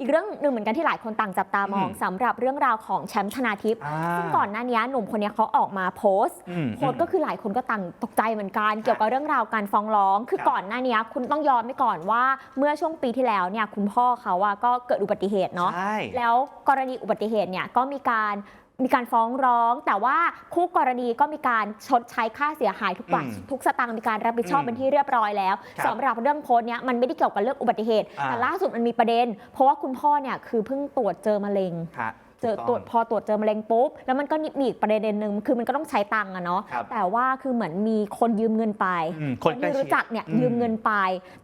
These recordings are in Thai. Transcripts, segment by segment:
อีกเรื่องหนึ่งเหมือนกันที่หลายคนต่างจับตามองอืมสำหรับเรื่องราวของแชมป์ธนาทิพย์อ่าซึ่งก่อนหน้านี้หนุ่มคนนี้เขาออกมาโพสต์ อืมโพสต์ก็คือหลายคนก็ต่างตกใจเหมือนกัน เกี่ยวกับเรื่องราวการฟ้องร้อง คือครับก่อนหน้านี้คุณต้องยอมไปก่อนว่า เมื่อช่วงปีที่แล้วเนี่ยคุณพ่อเขาอะก็เกิดอุบัติเหตุเนาะใช่ แล้วกรณีอุบัติเหตุเนี่ยก็มีการ มีการฟ้องร้อง แต่ว่าคู่กรณีก็มีการชดใช้ค่าเสียหายทุกบาทอืมทุกสตางค์มีการรับผิดชอบอืมเป็นที่เรียบร้อยแล้วครับสำหรับเรื่องโพสต์เนี้ยมันไม่ได้เกี่ยวกับเรื่องอุบัติเหตุ อ่า แต่ล่าสุดมันมีประเด็น เพราะว่าคุณพ่อเนี่ยคือเพิ่งตรวจเจอมะเร็ง ฮะ เจอถูกตรวจงพอตรวจเจอมะเร็งปุ๊บ แล้วมันก็มีอีกประเด็นหนึ่งคือมันก็ต้องใช้ตังค์อะเนาะครับแต่ว่าคือเหมือนมีคนยืมเงินไปอืมคนใกล้ที่ชิด รู้จักเนี่ยอืมยืมเงินไป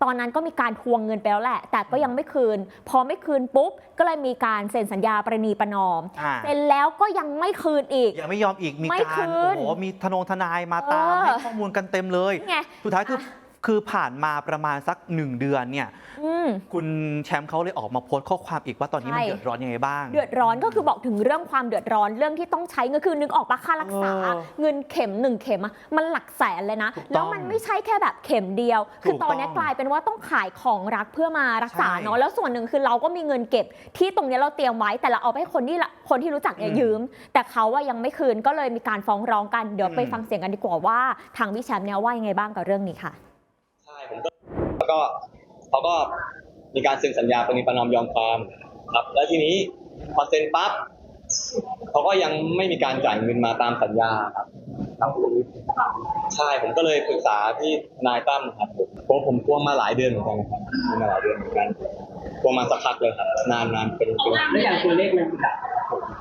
ตอนนั้นก็มีการทวงเงินไปแล้วแหละ แต่ก็ยังไม่คืน พอไม่คืนปุ๊บ ก็เลยมีการเซ็นสัญญาประนีประนอมอ่าเซ็นแล้วก็ยังไม่คืนอีก ยังไม่ยอมอีกมีไม่การคืนโอ้โหมีทนงทนายมาตามเออ ให้ข้อมูลกันเต็มเลย นี่ไง สุดท้ายคือ คือผ่านมาประมาณสักหนึ่งเดือนเนี่ยอืม คุณแชมป์เขาเลยออกมาโพสต์ข้อความอีกว่าตอนนี้มันใช่ เดือดร้อนยังไงบ้าง เดือดร้อนก็คือบอกถึงเรื่องความเดือดร้อนเรื่องที่ต้องใช้เงินคือนึกออกปะค่ารักษา เออเงินเข็มหนึ่งเข็มอะมันหลักแสนเลยนะ ถูกต้องแล้วมันไม่ใช่แค่แบบเข็มเดียว คือถูกตอนนี้ต้องกลายเป็นว่าต้องขายของรักเพื่อมารักษาใช่เนาะแล้วส่วนหนึ่งคือเราก็มีเงินเก็บ ที่ตรงนี้เราเตรียมไว้แต่เราเอาไปให้คนที่ละคนที่รู้จักเนี่ยอืมยืม แต่เขาว่ายังไม่คืนก็เลยมีการฟ้องร้องกันเดี๋ยวไปอืม ฟังเสียงกันดีกว่าว่า ทางพี่แชมป์เนี่ยว่ายังไงบ้างกับเรื่องนี้ค่ะใช่ ผมก็แล้วก็เขาก็มีการเซ็นสัญญาปณิประนอมยอมความครับ แล้วทีนี้พอเซ็นปั๊บเขาก็ยังไม่มีการจ่ายเงินมาตามสัญญาครับครับใช่ผมก็เลยปรึกษาที่นายตั้มครับผมเพราะผมทวงมาหลายเดือนเหมือนกันครับมาหลายเดือนเหมือนกันทวงมาสักพักเลยครับนานนานเป็นเป็นแล้วอย่างตัวเลขมันกี่หลัก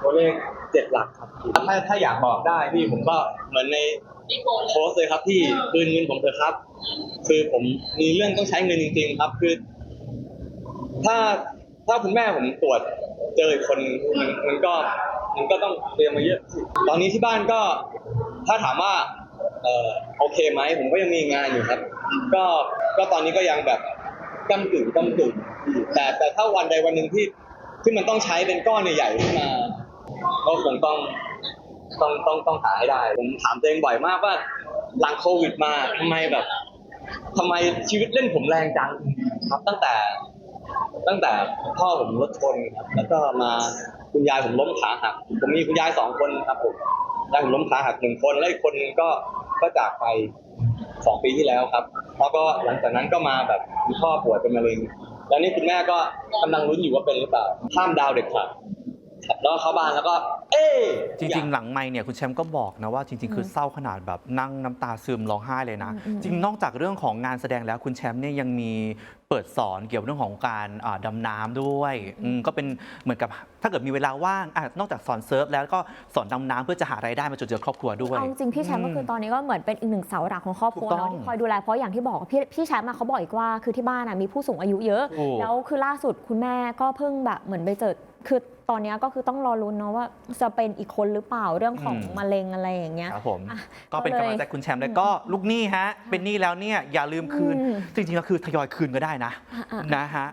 ตัวเลขเจ็ดหลักครับ ถ้าถ้าอยากบอกได้พี่ผมก็เหมือนในโพสต์เลยครับพี่คืนเงินผมเถอะครับ คือผมมีเรื่องต้องใช้เงินจริงๆครับ คือ ถ้าถ้าคุณแม่ผมตรวจเจออีกคนมันมันก็มันก็ต้องเตรียมมาเยอะ ตอนนี้ที่บ้านก็ถ้าถามว่าเออโอเคไหมผมก็ยังมีงานอยู่ครับ ก็ก็ตอนนี้ก็ยังแบบก้ากึ่งก้ากึ่งแต่แต่ถ้าวันใดวันหนึ่งที่ ที่มันต้องใช้เป็นก้อนใหญ่ๆขึ้นมาก็คงต้องต้องต้องต้องหาให้ได้ ผมถามตัวเองบ่อยมากว่าหลังโควิดมาทำไมแบบทำไมชีวิตเล่นผมแรงจังครับตั้งแต่ ตั้งแต่พ่อผมรถชนครับแล้วก็มาคุณยายผมล้มขาหักผมมีคุณยายสองคนครับผมยายผมล้มขาหักหนึ่งคนแล้วอีกคนก็ก็จากไปสองปีที่แล้วครับ แล้วก็หลังจากนั้นก็มาแบบพ่อป่วยเป็นมะเร็ง แล้วนี่คุณแม่ก็กำลังลุ้นอยู่ว่าเป็นหรือเปล่าห้ามดาวเด็ดขาด ครับแล้วก็เข้าบ้านแล้วก็ เอ๊ะจริง ๆ หลังไม่เนี่ยคุณแชมป์ก็บอกนะว่าจริง ๆ คือเศร้าขนาดแบบนั่งน้ำตาซึมร้องไห้เลยนะ อืม จริงนอกจากเรื่องของงานแสดงแล้วคุณแชมป์เนี่ยยังมีเปิดสอนเกี่ยวกับเรื่องของการอ่าดำน้ำด้วยอืมก็เป็นเหมือนกับถ้าเกิดมีเวลาว่างอะนอกจากสอนเซิร์ฟแล้วก็สอนดำน้ำเพื่อจะหารายได้มาจุนเจือครอบครัวด้วย เอาจริงๆพี่แชมป์ก็คือตอนนี้ก็เหมือนเป็นอีกหนึ่งเสาหลักของครอบครัวถูกต้เนาะองที่คอยดูแลเพราะอย่างที่บอกพี่พี่แชมป์อะเขาบอกอีกว่าคือที่บ้านอะมีผู้สูงอายุเยอะโอ้แล้วคือล่าสุดคุณแม่ก็เพิ่งแบบเหมือนไปเจอ คือตอนเนี้ยก็คือต้องรอลุ้นเนาะว่าจะเป็นอีกคนหรือเปล่าเรื่องของอืมมะเร็งอะไรอย่างเงี้ยครับผมอะก็เป็นก็เลยกำลังใจคุณแชมป์แล้วก็ลูกหนี้ฮะเป็นหนี้แล้วเนี่ยอย่าลืมคืนอืมจริงๆแล้วคือทยอยคืนก็ได้นะอะอะนะฮะ